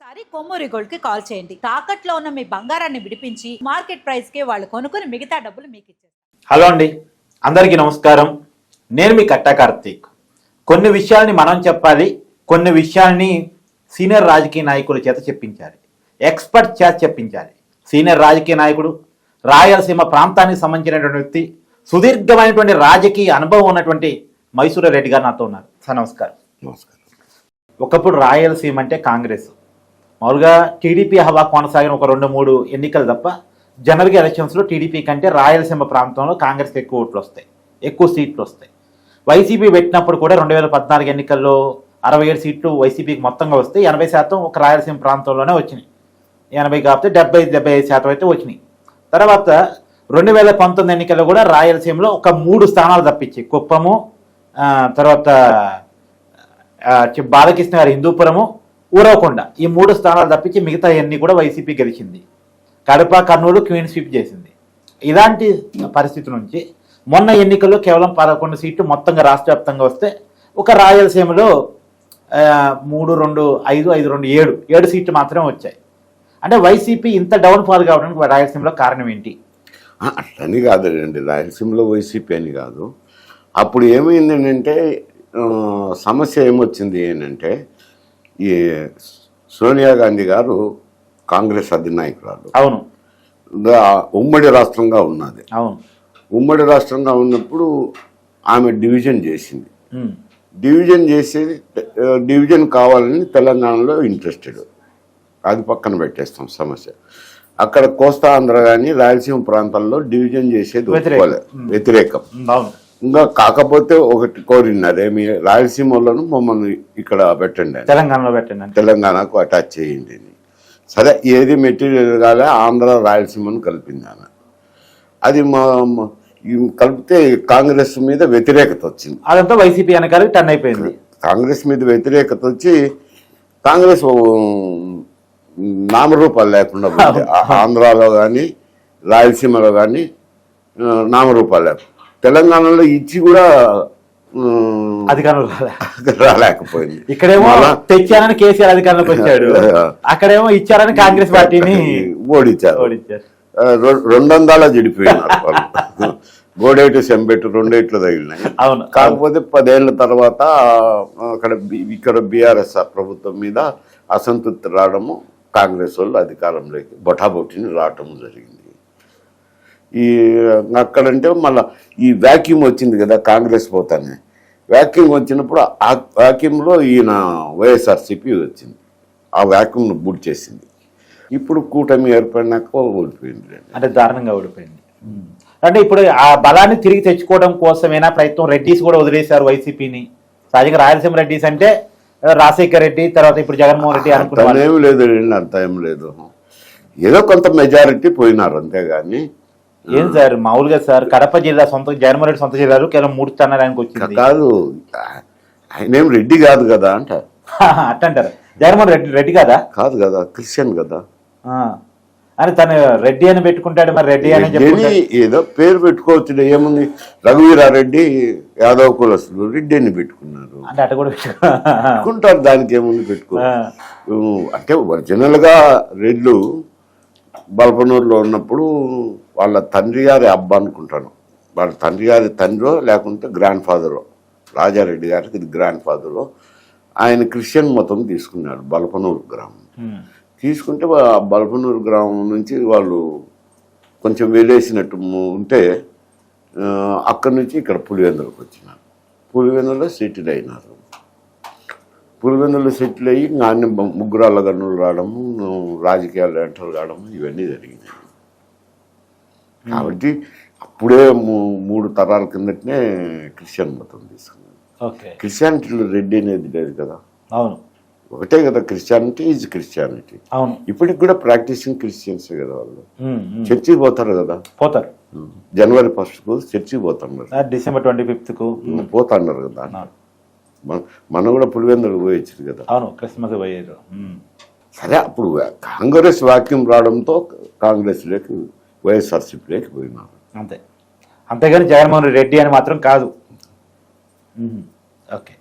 ఒకసారి కొమ్మూరి గోల్డ్కి కాల్ చేయండి. తాకట్లో ఉన్న మీ బంగారాన్ని విడిపించి మార్కెట్ ప్రైస్కి వాళ్ళు కొనుక్కుని మిగతా డబ్బులు మీకు ఇచ్చేస్తారు. హలో అండి. అందరికీ నమస్కారం. నేను మీ కట్టా కార్తీక్. కొన్ని విషయాల్ని మనం చెప్పాలి కొన్ని విషయాల్ని సీనియర్ రాజకీయ నాయకుల చేత చెప్పించాలి. ఎక్స్పర్ట్ చేత చెప్పించాలి. సీనియర్ రాజకీయ నాయకుడు రాయలసీమ ప్రాంతానికి సంబంధించినటువంటి వ్యక్తి సుదీర్ఘమైనటువంటి రాజకీయ అనుభవం ఉన్నటువంటి మైసూరు రెడ్డి గారు నాతో ఉన్నారు. సార్ నమస్కారం. నమస్కారం. ఒకప్పుడు రాయలసీమ అంటే కాంగ్రెస్. మామూలుగా టీడీపీ హవా కొనసాగిన ఒక రెండు మూడు ఎన్నికలు తప్ప జనరల్ ఎలక్షన్స్లో టీడీపీ కంటే రాయలసీమ ప్రాంతంలో కాంగ్రెస్కి ఎక్కువ ఓట్లు వస్తాయి. ఎక్కువ సీట్లు వస్తాయి. వైసీపీ పెట్టినప్పుడు కూడా రెండు వేల పద్నాలుగు ఎన్నికల్లో అరవై ఏడు సీట్లు వైసీపీకి మొత్తంగా వస్తే ఎనభై శాతం ఒక రాయలసీమ ప్రాంతంలోనే వచ్చినాయి. ఎనభై కాకపోతే డెబ్బై డెబ్బై ఐదు శాతం అయితే వచ్చినాయి. తర్వాత రెండు వేల పంతొమ్మిది ఎన్నికల్లో కూడా రాయలసీమలో ఒక మూడు స్థానాలు తప్పించి కుప్పము తర్వాత బాలకృష్ణ గారి హిందూపురము ఊరవకొండ ఈ మూడు స్థానాలు తప్పించి మిగతా అన్ని కూడా వైసీపీ గెలిచింది. కడప కర్నూలు క్వీన్ స్వీప్ చేసింది. ఇలాంటి పరిస్థితి నుంచి మొన్న ఎన్నికల్లో కేవలం పదకొండు సీట్లు మొత్తంగా రాష్ట్ర వ్యాప్తంగా వస్తే ఒక రాయలసీమలో మూడు రెండు ఐదు ఐదు రెండు ఏడు ఏడు సీట్లు మాత్రమే వచ్చాయి. అంటే వైసీపీ ఇంత డౌన్ ఫాల్ కావడానికి రాయలసీమలో కారణం ఏంటి? అట్లని కాదులేండి. రాయలసీమలో వైసీపీ అని కాదు. అప్పుడు ఏమైంది అంటే సమస్య ఏమొచ్చింది ఏంటంటే ఈ సోనియా గాంధీ గారు కాంగ్రెస్ అధినాయకురాలు. అవును. ఉమ్మడి రాష్ట్రంగా ఉన్నది. అవును. ఉమ్మడి రాష్ట్రంగా ఉన్నప్పుడు ఆమె డివిజన్ చేసింది. డివిజన్ చేసి ఆ, డివిజన్ కావాలని తెలంగాణలో ఇంట్రెస్టెడ్. అది పక్కన పెట్టేస్తాం సమస్య. అక్కడ కోస్తా ఆంధ్ర కానీ రాయలసీమ ప్రాంతాల్లో డివిజన్ చేసేది వ్యతిరేకం. ఇంకా కాకపోతే ఒకటి కోరినారు ఏమి? రాయలసీమలోను మమ్మల్ని ఇక్కడ పెట్టండి. తెలంగాణలో పెట్టండి తెలంగాణకు అటాచ్ చేయండి సరే ఏది మెటీరియల్ కాలే ఆంధ్ర రాయలసీమను కలిపింది ఆమె అది మా మా- కలిపితే కాంగ్రెస్ మీద వ్యతిరేకత వచ్చింది. అదంతా వైసీపీ వెనకాల టర్న్ అయిపోయింది. కాంగ్రెస్ మీద వ్యతిరేకత వచ్చి కాంగ్రెస్ నామరూపాలు లేకుండా ఆంధ్రాలో కానీ రాయలసీమలో కానీ నామరూపాలు లేకుండా. తెలంగాణలో ఇచ్చి కూడా రాలే. రాలేకపోయింది. ఇక్కడేమో తెచ్చారని కేసీఆర్ అధికారంలోకి వచ్చాడు. అక్కడేమో ఇచ్చారని కాంగ్రెస్ పార్టీని ఓడించారు. ఓడించారు. ఆ, రె- రెండొందాల చెడిపోయినారు వాళ్ళు. గోడేటు సెంబెట్టు రెండేట్లు తగిలినాయి. అవును. కాకపోతే పదేళ్ళ తర్వాత అక్కడ ఇక్కడ బీఆర్ఎస్ ప్రభుత్వం మీద అసంతృప్తి రావడము కాంగ్రెస్ వాళ్ళు అధికారంలోకి బొటాబొట్టిని రావటం జరిగింది. ఈ అక్కడంటే మళ్ళీ ఈ వ్యాక్యూమ్ వచ్చింది కదా కాంగ్రెస్ పోతానే. వ్యాక్యూమ్ వచ్చినప్పుడు ఆ వ్యాక్యూమ్లో ఈయన వైఎస్ఆర్సీపీ వచ్చింది. ఆ వ్యాక్యూమ్ను బూట్ చేసింది. ఇప్పుడు కూటమి ఏర్పడినాక ఓడిపోయింది. అంటే దారుణంగా ఓడిపోయింది. అంటే ఇప్పుడు ఆ బలాన్ని తిరిగి తెచ్చుకోవడం కోసమేనా ప్రయత్నం రెడ్డిస్ కూడా వదిలేశారు వైసీపీని? సహజంగా రాయలసీమ రెడ్డిస్ అంటే రాజశేఖర్ రెడ్డి తర్వాత ఇప్పుడు జగన్మోహన్ రెడ్డి. అంత ఏం లేదు అంత ఏం లేదు. ఏదో కొంత మెజారిటీ పోయినారు అంతేగాని ఏం సార్? మామూలుగా సార్ కడప జిల్లా సొంత జగన్మోహన్ రెడ్డి సొంత జిల్లాలో కేవలం మూడు స్థానాలు ఆయనకు వచ్చింది. కాదు. ఆయన ఏం రెడ్డి కాదు కదా అంట అట్టంటారు జగన్మోహన్ రెడ్డి రెడ్డి కాదా? కాదు కదా క్రిస్టియన్ కదా. ఆ. అని తను రెడ్డి అని పెట్టుకుంటాడు మరి రెడ్డి అని చెప్పుకుంటాడు. ఏదో పేరు పెట్టుకోవచ్చు ఏముంది? రఘువీరారెడ్డి యాదవ్ కులస్తులు రెడ్డి అని పెట్టుకున్నారు. అంటే అటు కూడా పెట్టు- పెట్టుకుంటారు దానికి ఏముంది పెట్టుకో అంటే ఒరిజినల్గా రెడ్లు బల్పనూరులో ఉన్నప్పుడు వాళ్ళ తండ్రి గారి అబ్బా అనుకుంటాను. వాళ్ళ తండ్రి గారి తండ్రో లేకుంటే గ్రాండ్ ఫాదరో. రాజారెడ్డి గారికి ఇది గ్రాండ్ ఫాదరో. ఆయన క్రిస్టియన్ మతం తీసుకున్నాడు బల్పనూరు గ్రామం. ఉమ్. తీసుకుంటే ఆ బల్పనూరు గ్రామం నుంచి వాళ్ళు కొంచెం వెళ్ళేసినట్టు ఉంటే అక్కడి నుంచి ఇక్కడ పులివెందులకు వచ్చినారు. పులివెందులో సెటిల్ అయినారు. పులివెందులో సెటిల్ అయ్యి ము- ముగ్గురాళ్ళ గన్నులు రావడము రాజకీయాలు ఎంటర్ కావడము ఇవన్నీ జరిగినాయి. కాబట్టి అప్పుడే మూడు తరాల కిందటనే క్రిస్టియన్ మతం తీసుకున్నారు ఓకే. క్రిస్టియానిటీలో రెడ్డి అనేది లేదు కదా? అవును. ఒకటే కదా క్రిస్టియానిటీ ఈజ్ క్రిస్టియానిటీ. అవును. ఇప్పటికి కూడా ప్రాక్టీసింగ్ క్రిస్టియన్స్ కదా వాళ్ళు. చర్చికి పోతారు కదా? పోతారు. జనవరి ఫస్ట్కు చర్చికి పోతున్నారు. డిసెంబర్ ట్వంటీ ఫిఫ్త్కు పోతున్నారు కదా. మన- కూడా పులివెందులు పోయొచ్చు కదా? అవును క్రిస్మస్ పోయారు. సరే అప్పుడు కాంగ్రెస్ వాక్యం రావడంతో కాంగ్రెస్ లేక వైఎస్ఆర్సీపీలోకి పోయినారు అంతే. అంతేగాని జగన్మోహన్ రెడ్డి అని మాత్రం కాదు. ఓకే.